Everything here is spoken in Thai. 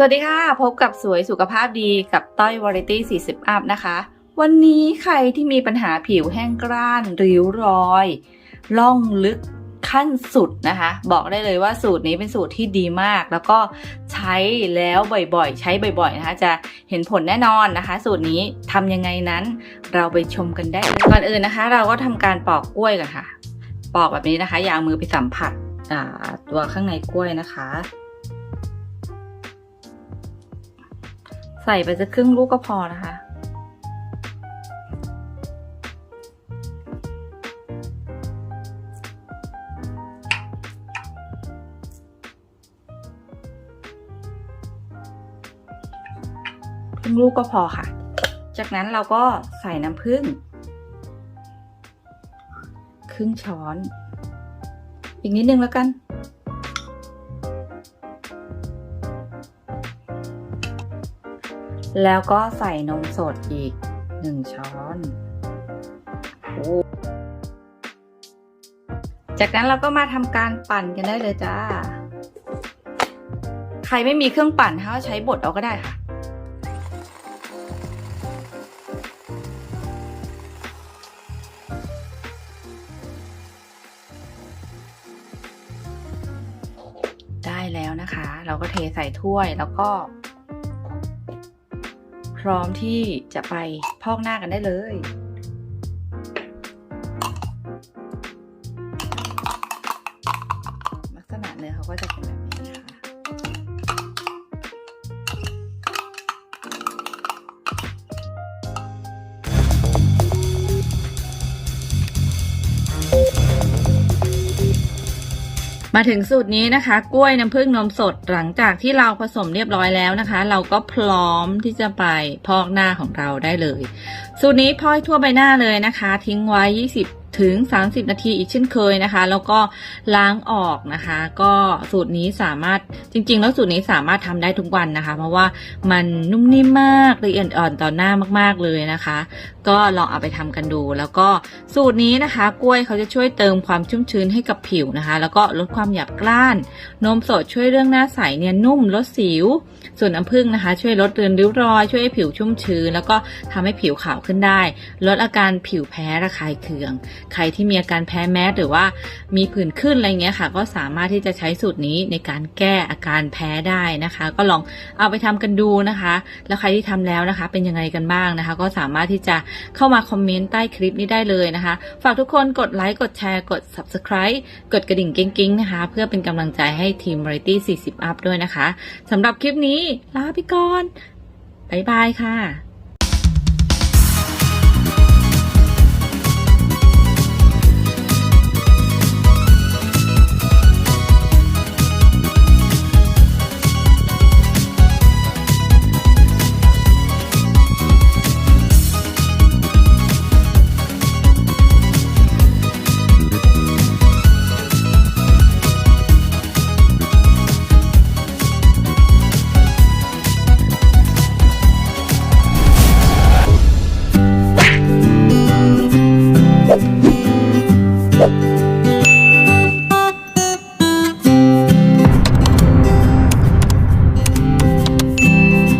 สวัสดีค่ะ พบกับสวยสุขภาพดีกับต้อยวาไรตี้ 40 อัพนะคะ วันนี้ใครที่มีปัญหาผิวแห้งกร้านริ้วรอยล่องลึกขั้นสุดนะคะ บอกได้เลยว่าสูตรนี้เป็นสูตรที่ดีมาก แล้วก็ใช้แล้วบ่อยๆ ใช้บ่อยๆนะคะ จะเห็นผลแน่นอนนะคะ สูตรนี้ทำยังไงนั้น เราไปชมกันได้ก่อนอื่นนะคะ เราก็ทำการปอกกล้วยกันค่ะ ปอกแบบนี้นะคะ อย่าเอามือไปสัมผัสตัวข้างในกล้วยนะคะ ใส่ไปสักครึ่งลูกก็พอนะคะ ครึ่งลูกก็พอค่ะ จากนั้นเราก็ใส่น้ำผึ้งครึ่งช้อน อีกนิดนึงแล้วกัน แล้วก็ใส่นมสดอีกหนึ่งช้อนจากนั้นเราก็มาทำการปั่นกันได้เลยจ้า ใครไม่มีเครื่องปั่นนะคะก็ใช้บดเอาก็ได้ค่ะได้แล้วนะคะ เราก็เทใส่ถ้วยแล้วก็ พร้อมที่จะไปพอกหน้ากันได้เลย ลักษณะเนื้อเขาก็จะเป็นแบบนี้นะคะ มาถึงสูตรนี้นะคะ กล้วยน้ำผึ้งนมสดหลังจากที่เราผสมเรียบร้อยแล้วนะคะ เราก็พร้อมที่จะไปพอกหน้าของเราได้เลย สูตรนี้พอกทั่วใบหน้าเลยนะคะ ทิ้งไว้ 20 ถึง 30 นาทีอีกเช่นเคยนะคะ แล้วก็ล้างออกนะคะ ก็สูตรนี้สามารถจริง ๆ แล้วสูตรนี้สามารถทำได้ทุกวันนะคะ เพราะว่ามันนุ่มนิ่มมากละเอียดอ่อนต่อหน้ามาก ๆเลยนะคะ ก็ลองเอาไปทำกันดู แล้วก็สูตรนี้นะคะ กล้วยเขาจะช่วยเติมความชุ่มชื้นให้กับผิวนะคะ แล้วก็ลดความหยาบกร้าน นมสดช่วยเรื่องหน้าใสเนียนนุ่มลดสิว ส่วนน้ำผึ้งนะคะ ช่วยลดเรือนริ้วรอย ช่วยให้ผิวชุ่มชื้น แล้วก็ทำให้ผิวขาวขึ้นได้ ลดอาการผิวแพ้ระคายเคืองใครที่มีอาการแพ้แมสหรือว่ามีผื่นขึ้นอะไรเงี้ยค่ะ ก็สามารถที่จะใช้สูตรนี้ในการแก้อาการแพ้ได้นะคะ ก็ลองเอาไปทำกันดูนะคะ แล้วใครที่ทำแล้วนะคะ เป็นยังไงกันบ้างนะคะ ก็สามารถที่จะเข้ามาคอมเมนต์ใต้คลิปนี้ได้เลยนะคะ ฝากทุกคนกดไลค์กดแชร์กด subscribe กดกระดิ่งกิ้งๆนะคะ เพื่อเป็นกำลังใจให้ทีม Variety 40 Up ด้วยนะคะสำหรับคลิปนี้ลาไปก่อน บ๊ายบายค่ะ